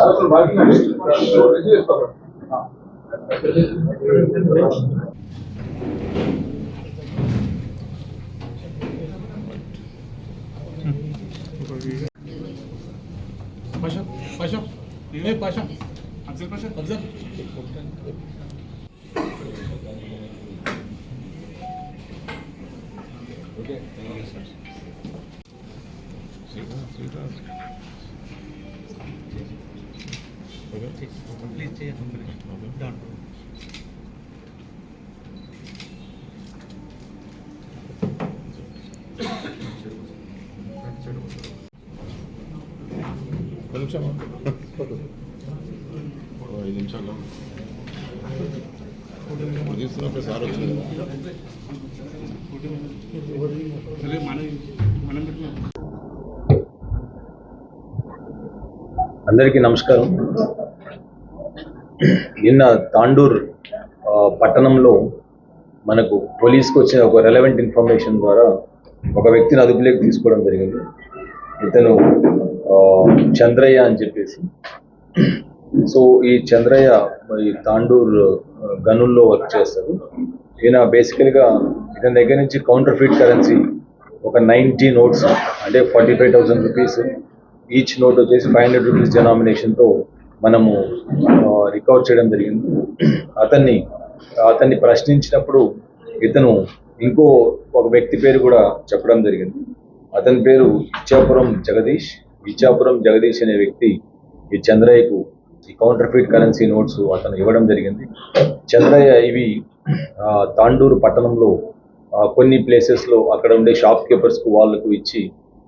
అసలు బాగా Evet paşa. Afzal paşa, Afzal. Please చేయండి Done. ఒక నిమిషం ఐదు నిమిషాలు తీసుకున్నప్పుడు సార్ వచ్చింది అందరికీ నమస్కారం. నిన్న తాండూర్ పట్టణంలో మనకు పోలీస్కి వచ్చిన ఒక రెలవెంట్ ఇన్ఫర్మేషన్ ద్వారా ఒక వ్యక్తిని అదుపులోకి తీసుకోవడం జరిగింది. ఇతను చంద్రయ్య అని చెప్పేసి. సో ఈ చంద్రయ్య ఈ తాండూర్ గనుల్లో వర్క్ చేస్తారు ఈయన బేసికల్గా ఇతని దగ్గర నుంచి కౌంటర్ ఫిట్ కరెన్సీ ఒక నైంటీ నోట్స్ అంటే forty five thousand rupees each note వచ్చేసి ఫైవ్ హండ్రెడ్ రూపీస్ డినామినేషన్తో మనము రికవర్ చేయడం జరిగింది. అతన్ని అతన్ని ప్రశ్నించినప్పుడు ఇతను ఇంకో ఒక వ్యక్తి పేరు కూడా చెప్పడం జరిగింది. అతని పేరు ఇచ్చాపురం జగదీష్. ఇచ్చాపురం జగదీష్ అనే వ్యక్తి ఈ చంద్రయ్యకు ఈ కౌంటర్ ఫీట్ కరెన్సీ నోట్స్ అతను ఇవ్వడం జరిగింది. చంద్రయ్య ఇవి తాండూరు పట్టణంలో కొన్ని ప్లేసెస్లో అక్కడ ఉండే షాప్ కీపర్స్కు వాళ్ళకు ఇచ్చి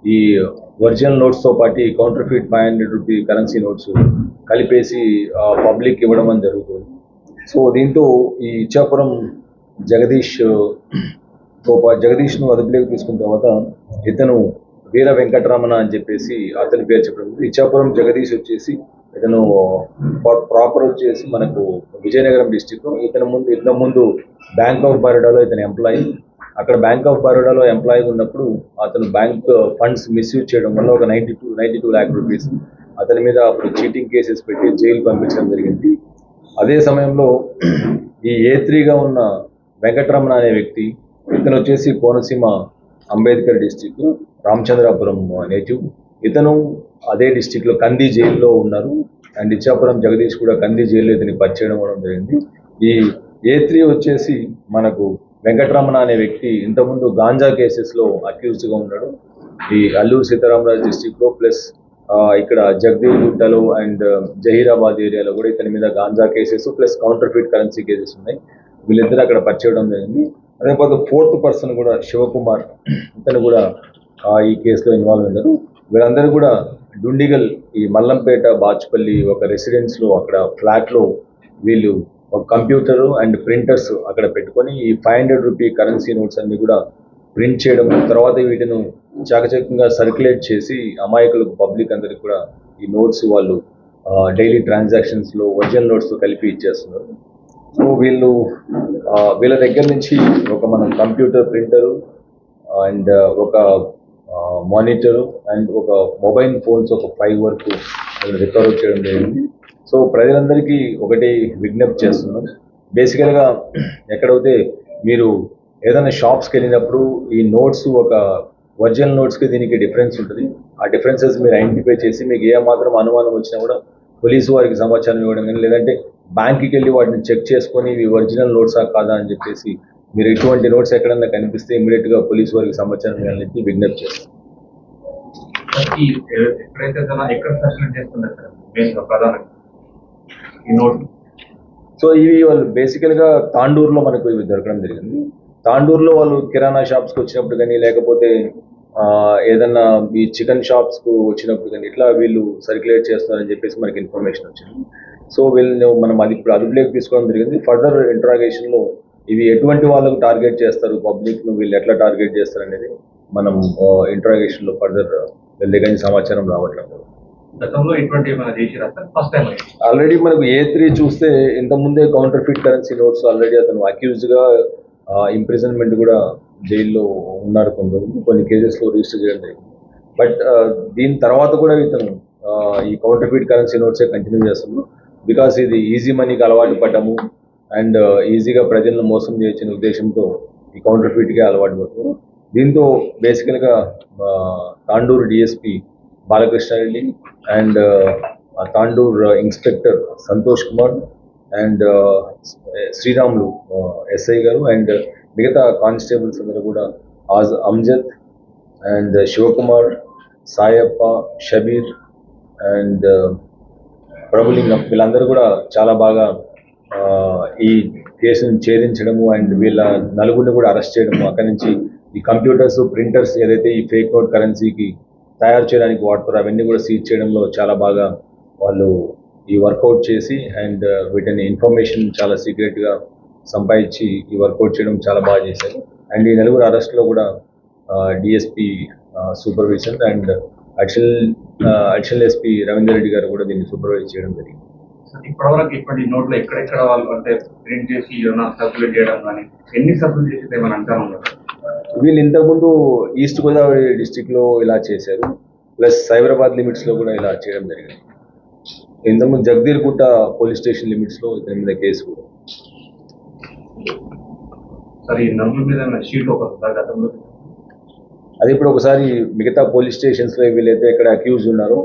ఈ ఒరిజినల్ నోట్స్తో పాటు ఈ counterfeit five hundred rupee currency notes కలిపేసి పబ్లిక్ ఇవ్వడం అని జరుగుతుంది. సో దీంతో ఈ ఇచ్చాపురం జగదీష్తో పా- జగదీష్ను అదుపులోకి తీసుకున్న తర్వాత ఇతను వీర వెంకటరమణ అని చెప్పేసి అతని పేరు చెప్పడం ఇచ్చాపురం జగదీష్ వచ్చేసి ఇతను ప్రాపర్ వచ్చేసి మనకు విజయనగరం డిస్టిక్ ఇతను ముందు ఇంత ముందు బ్యాంక్ ఆఫ్ బరోడాలో ఇతను ఎంప్లాయీ అక్కడ బ్యాంక్ ఆఫ్ బరోడాలో ఎంప్లాయీ ఉన్నప్పుడు అతను బ్యాంక్ ఫండ్స్ మిస్యూజ్ చేయడం వల్ల ఒక ninety two ninety two lakh rupees అతని మీద అప్పుడు చీటింగ్ కేసెస్ పెట్టి జైలు పంపించడం జరిగింది. అదే సమయంలో ఈ ఏ త్రీగా ఉన్న వెంకటరమణ అనే వ్యక్తి ఇతను వచ్చేసి కోనసీమ అంబేద్కర్ డిస్టిక్ రామచంద్రాపురం నేటివ్. ఇతను అదే డిస్టిక్లో కంది జైల్లో ఉన్నారు. అండ్ ఇచ్చాపురం జగదీష్ కూడా కంది జైల్లో ఇతని పరిచయం అవ్వడం జరిగింది. ఈ ఏ త్రీ వచ్చేసి మనకు వెంకటరమణ అనే వ్యక్తి ఇంతకుముందు గాంజా కేసెస్లో గా ఉన్నాడు. ఈ అల్లూరు సీతారామరాజు డిస్టిక్లో ప్లస్ ఇక్కడ జగదీగుట్టలో అండ్ జహీరాబాద్ ఏరియాలో కూడా ఇతని మీద ganja cases plus counterfeit currency cases ఉన్నాయి. వీళ్ళిద్దరూ అక్కడ పరిచయం జరిగింది. అదే కాదు ఫోర్త్ పర్సన్ కూడా శివకుమార్. ఇతను కూడా ఈ కేసులో ఇన్వాల్వ్ అయ్యారు వీళ్ళందరూ కూడా డుండిగల్ ఈ మల్లంపేట బాచుపల్లి ఒక రెసిడెన్స్లో అక్కడ ఫ్లాట్లో వీళ్ళు ఒక కంప్యూటర్ అండ్ ప్రింటర్స్ అక్కడ పెట్టుకొని ఈ five hundred rupee currency notes అన్ని కూడా ప్రింట్ చేయడం తర్వాత వీటిని చాకచక్యంగా సర్క్యులేట్ చేసి అమాయకులకు పబ్లిక్ అందరికి కూడా ఈ నోట్స్ వాళ్ళు డైలీ ట్రాన్సాక్షన్స్లో ఒరిజినల్ నోట్స్తో కలిపి ఇచ్చేస్తున్నారు. సో వీళ్ళు వీళ్ళ దగ్గర నుంచి ఒక మనం కంప్యూటర్ ప్రింటరు అండ్ ఒక మానిటర్ అండ్ ఒక మొబైల్ ఫోన్స్ ఒక ఫైవ్ వరకు రికవర్ చేయడం జరిగింది. సో ప్రజలందరికీ ఒకటి విజ్ఞప్తి చేస్తున్నాం బేసికల్గా ఎక్కడైతే మీరు ఏదైనా షాప్స్కి వెళ్ళినప్పుడు ఈ నోట్స్ ఒక ఒరిజినల్ నోట్స్కి దీనికి డిఫరెన్స్ ఉంటుంది. ఆ డిఫరెన్సెస్ మీరు ఐడెంటిఫై చేసి మీకు ఏ మాత్రం అనుమానం వచ్చినా కూడా పోలీసు వారికి సమాచారం ఇవ్వడం కానీ లేదంటే బ్యాంక్కి వెళ్ళి వాటిని చెక్ చేసుకొని ఇవి ఒరిజినల్ నోట్సా కాదా అని చెప్పేసి మీరు ఇటువంటి నోట్స్ ఎక్కడన్నా కనిపిస్తే ఇమీడియట్గా పోలీసు వారికి సమాచారం ఇవ్వాలని విజ్ఞప్తి చేస్తాం. గా సో ఇవి వాళ్ళు బేసికల్గా తాండూరులో మనకు ఇవి దొరకడం జరిగింది. తాండూరులో వాళ్ళు కిరాణా షాప్స్కి వచ్చినప్పుడు కానీ లేకపోతే ఏదన్నా ఈ చికెన్ షాప్స్కు వచ్చినప్పుడు కానీ ఇట్లా వీళ్ళు సర్క్యులేట్ చేస్తున్నారని చెప్పేసి మనకి ఇన్ఫర్మేషన్ వచ్చింది. సో వీళ్ళని మనం అది ఇప్పుడు అదుపులోకి తీసుకోవడం జరిగింది. ఫర్దర్ ఇంట్రాగేషన్లో ఇవి ఎటువంటి వాళ్ళకు టార్గెట్ చేస్తారు? పబ్లిక్ను వీళ్ళు ఎట్లా టార్గెట్ చేస్తారు అనేది మనం ఇంట్రాగేషన్లో ఫర్దర్ వీళ్ళ దగ్గర నుంచి సమాచారం రావట్లేదు ఆల్రెడీ మనకు ఏ త్రీ చూస్తే ఇంతకుముందే counterfeit currency notes already అతను అక్యూజ్డ్గా ఇంప్రిజన్మెంట్ కూడా జైల్లో ఉన్నారు కొందరు. కొన్ని కేసెస్లో రిజిస్టర్ చేయడం జరిగింది. బట్ దీని తర్వాత కూడా ఇతను ఈ కౌంటర్ ఫిట్ కరెన్సీ నోట్సే కంటిన్యూ చేస్తున్నాడు. బికాస్ ఇది ఈజీ మనీకి అలవాటు పడ్డము. అండ్ uh, ఈజీగా ప్రజలను మోసం చేయొచ్చిన ఉద్దేశంతో ఈ కౌంటర్ ఫీట్గా అలవాటు పడుతున్నారు దీంతో బేసికల్గా Tandur DSP Balakrishna Reddy and uh, Tandur uh, inspector Santosh Kumar and Sriramulu SI గారు అండ్ మిగతా కానిస్టేబుల్స్ అందరూ కూడా ఆజ్ అమ్జద్ అండ్ శివకుమార్ సాయప్ప షబీర్ అండ్ ప్రభులింగం వీళ్ళందరూ కూడా చాలా బాగా ఈ కేసును ఛేదించడము అండ్ వీళ్ళ నలుగురిని కూడా అరెస్ట్ చేయడము. అక్కడి నుంచి ఈ కంప్యూటర్స్ ప్రింటర్స్ ఏదైతే ఈ ఫేక్ నోట్ కరెన్సీకి తయారు చేయడానికి వాడతారో అవన్నీ కూడా సీజ్ చేయడంలో చాలా బాగా వాళ్ళు ఈ వర్కౌట్ చేసి అండ్ వీటిని ఇన్ఫర్మేషన్ చాలా సీక్రెట్గా సంపాదించి ఈ వర్కౌట్ చేయడం చాలా బాగా చేశారు. అండ్ ఈ నలుగురు అరెస్ట్లో కూడా DSP supervision and additional additional SP Ravinder Reddy గారు కూడా దీన్ని సూపర్వైజ్ చేయడం జరిగింది. ఇప్పటివరకు ఇప్పటి నోట్లో ఎక్కడెక్కడ వాళ్ళు అంటే ప్రింట్ చేసి ఏమైనా సర్క్యులేట్ చేయడం కానీ ఎన్ని సర్క్యులేట్ చేసి ఏమైనా అంటారు వీళ్ళు ఇంతకుముందు ఈస్ట్ గోదావరి డిస్టిక్లో ఇలా చేశారు ప్లస్ సైబరాబాద్ లిమిట్స్లో కూడా ఇలా చేయడం జరిగింది. ఇంతకుముందు జగదీర్గుట్ట పోలీస్ స్టేషన్ లిమిట్స్లో ఇతని మీద కేసు కూడా. సరే ఈ నలుగురు మీద షీట్ ఒక గతంలో? అది ఇప్పుడు ఒకసారి మిగతా పోలీస్ స్టేషన్స్లో వీళ్ళైతే ఎక్కడ అక్యూజ్ ఉన్నారో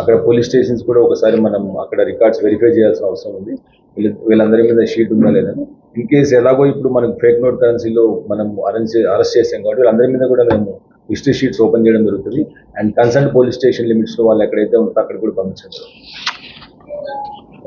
అక్కడ పోలీస్ స్టేషన్స్ కూడా ఒకసారి మనం అక్కడ రికార్డ్స్ వెరిఫై చేయాల్సిన అవసరం ఉంది. వీళ్ళందరి మీద షీట్ ఉందా లేదని ఇన్ కేసు ఎలాగో ఇప్పుడు మనకు ఫేక్ నోట్ కరెన్సీలో మనం అరెస్ట్ అరెస్ట్ చేసాం కాబట్టి వీళ్ళందరి మీద కూడా మేము హిస్టరీ షీట్స్ ఓపెన్ చేయడం జరుగుతుంది. అండ్ కన్సర్న్ పోలీస్ స్టేషన్ లిమిట్స్లో వాళ్ళు ఎక్కడైతే ఉంటారో అక్కడ కూడా పంపించడం.